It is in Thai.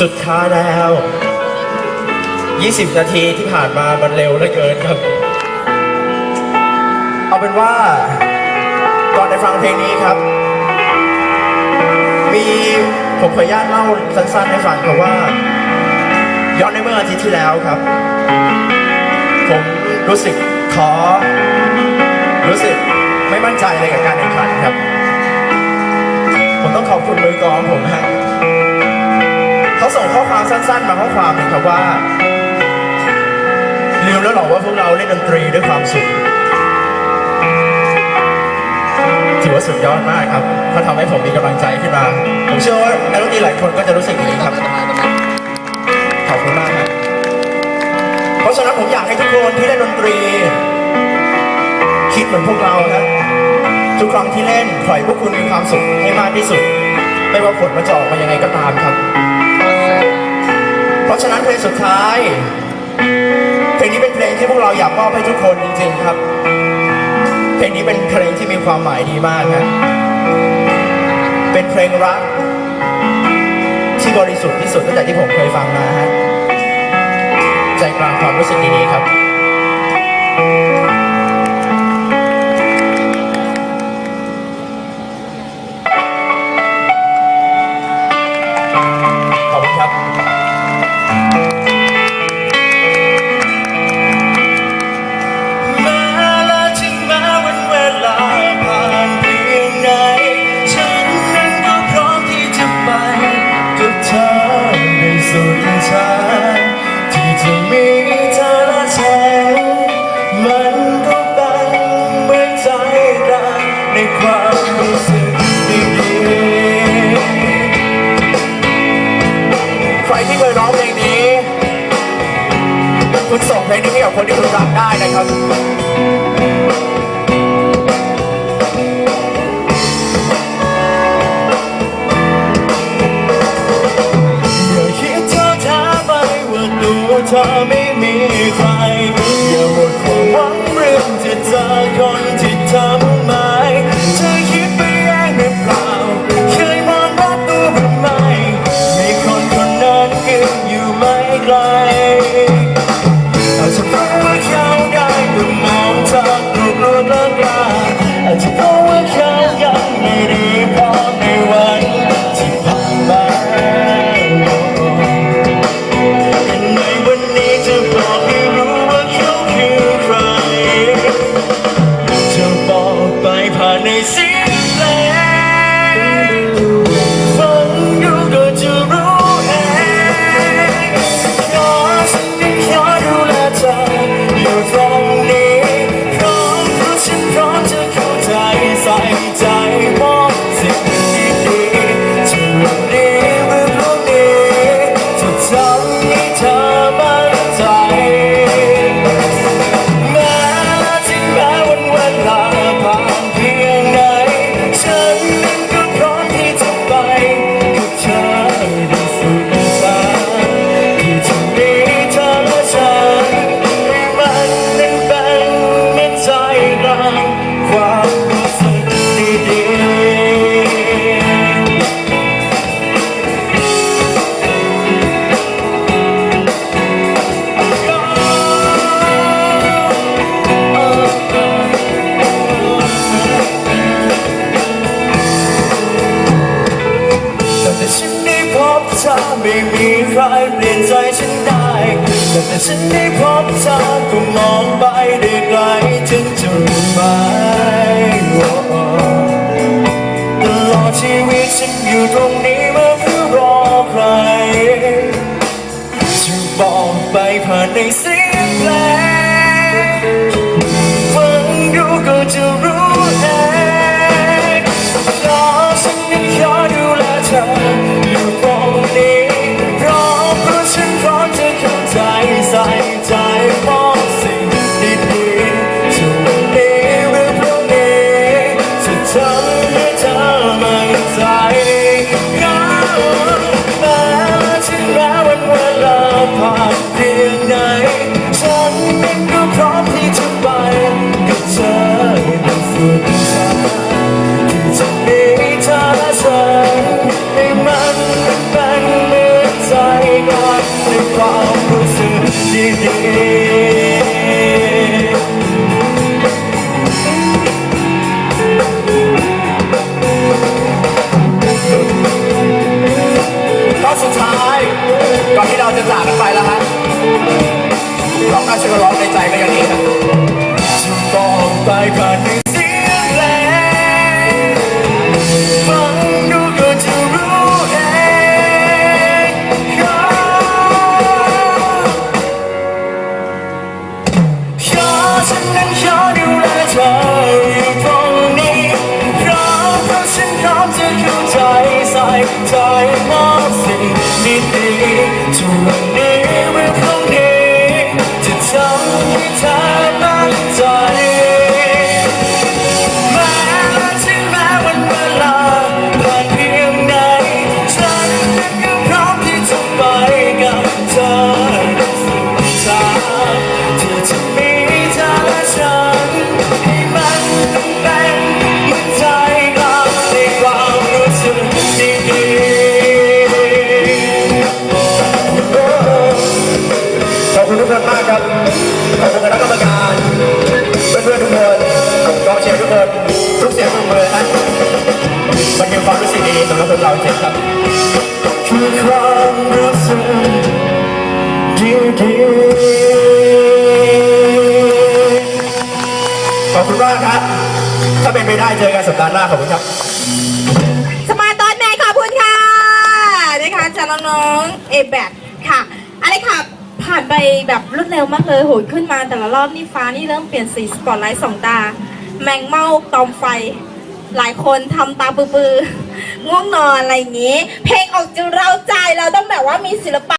สุดท้ายแล้ว 20 นาทีที่ผ่านมามันเร็วเหลือเกินครับ เอาเป็นว่า ก่อนได้ฟังเพลงนี้ครับ มีผมขออนุญาตเล่าสั้นๆให้ฟังครับว่า ย้อนในเมื่ออาทิตย์ที่แล้วครับ ผมรู้สึกท้อรู้สึกไม่มั่นใจเลยครับ สั้นๆ มาข้อความนึ่งครับว่าลืมแล้วหรอว่าพวกเราเล่นดนตรีด้วยความสุขถือว่าสุดยอดมากครับเขาทำให้ผมมีกำลังใจขึ้นมา ผมเชื่อว่านักดนตรีหลายคนก็จะรู้สึกอย่างนี้ครับ ขอบคุณมากครับเพราะฉะนั้นผมอยากให้ทุกคนที่เล่นดนตรี คิดเหมือนพวกเราครับทุกครั้งที่เล่นปล่อยพวกคุณมีความสุขให้มากที่สุด ไม่ว่าผลมันจะออกมายังไงก็ตามครับ เพราะฉะนั้นเพลงสุดท้าย เพลงนี้เป็นเพลงที่พวกเราอยากมอบให้ทุกคนจริงๆครับ เพลงนี้เป็นเพลงที่มีความหมายดีมากครับเป็นเพลงรัก ที่บริสุทธิ์ที่สุดตั้งแต่ที่ผมเคยฟังมาฮะใจกลางความรู้สึกดีๆครับขอบคุณครับ ได้นะครับเธอไม่มีใคร อย่าหมดความหวังเรื่องจะเจอคนที่เธอ ไม่มีใครเปลี่ยนใจฉันได้แต่แต่ฉันได้พบเธอก็มองไปได้ไกลถึงจุดหมายโอ้โอ้ตลอดชีวิตฉันอยู่ตรงนี้ ก็สุดท้ายก่อนที่เราจะจากกันไปแล้วฮะร้องได้ช่วยร้องในใจกันย่งนี้นะ ใจมอบสิ่ รับพวกเราเจ็ครับคือความรู้สึกดีๆขอบคุณมากครับ ถ้าเป็นไปได้เจอกันสัปดาห์หน้าขอบคุณครับ สมาร์ตอนแมนขอบคุณค่ะนะคะจากน้องๆเอแบค่ะ อะไรค่ะ ผ่านไปแบบรวดเร็วมากเลยโหยขึ้นมาแต่ละรอบนี่ฟ้านี่เริ่มเปลี่ยนสีสปอตไลท์สองตา แมงเม่าตอมไฟ หลายคนทำตาปือๆง่วงนอนอะไรอย่างนี้ เพลงออกจะเราใจเราต้องแบบว่ามีศิลปะ